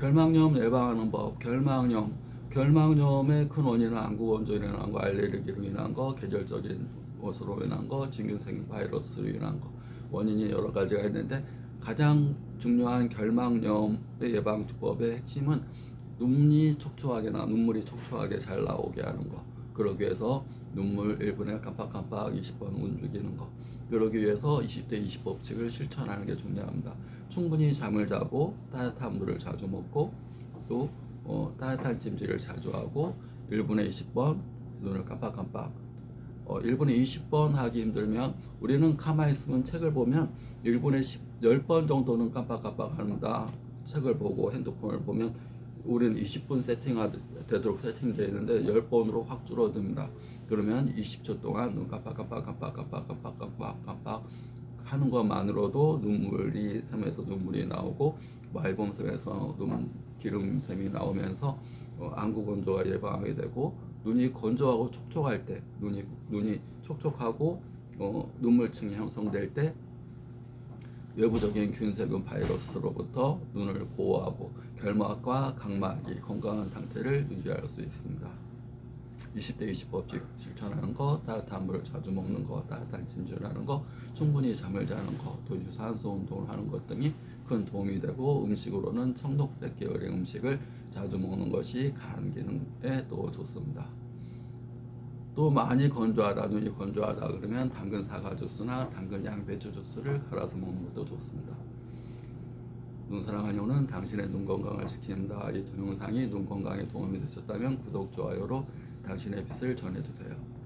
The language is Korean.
결막염 예방하는 법, 결막염. 결막염의 큰 원인은 안구 건조로 인한 거, 알레르기로 인한 거, 계절적인 것으로 인한 거, 진균성 바이러스로 인한 거. 원인이 여러 가지가 있는데 가장 중요한 결막염의 예방법의 핵심은 눈이 촉촉하게 나 눈물이 촉촉하게 잘 나오게 하는 거. 그러기 위해서 눈물 1분에 깜빡깜빡 20번 움직이는 거. 그러기 위해서 20대 20 법칙을 실천하는 게 중요합니다. 충분히 잠을 자고 따뜻한 물을 자주 먹고 또 어, 따뜻한 찜질을 자주 하고 1분에 20번 눈을 깜빡깜빡 어, 1분에 20번 하기 힘들면 우리는 가만히 있으면 책을 보면 1분에 10, 10번 정도는 깜빡깜빡 합니다. 책을 보고 핸드폰을 보면 우리는 20분 세팅되도록 세팅되어 있는데 10번으로 확 줄어듭니다. 그러면 20초 동안 눈 깜빡깜빡 깜빡 깜빡 깜빡 깜빡 깜빡 하는 것만으로도 눈물이 샘에서 눈물이 나오고 말봄샘에서 눈 기름샘이 나오면서 어, 안구 건조가 예방하게 되고 눈이 건조하고 촉촉할 때 눈이 눈이 촉촉하고 어, 눈물층이 형성될 때 외부적인 균세균 바이러스로부터 눈을 보호하고 결막과 각막이 건강한 상태를 유지할 수 있습니다. 20대 20 법칙 실천하는 거, 따뜻한 물을 자주 먹는 거, 따뜻한 찜질하는 거, 충분히 잠을 자는 거, 또 유산소 운동을 하는 것 등이 큰 도움이 되고 음식으로는 청록색 계열의 음식을 자주 먹는 것이 간 기능에 또 좋습니다. 또 많이 건조하다, 눈이 건조하다 그러면 당근 사과 주스나 당근 양배추 주스를 갈아서 먹는 것도 좋습니다. 눈사랑한 효는 당신의 눈 건강을 지킵니다. 이 동영상이 눈 건강에 도움이 되셨다면 구독, 좋아요로 당신의 빛을 전해주세요.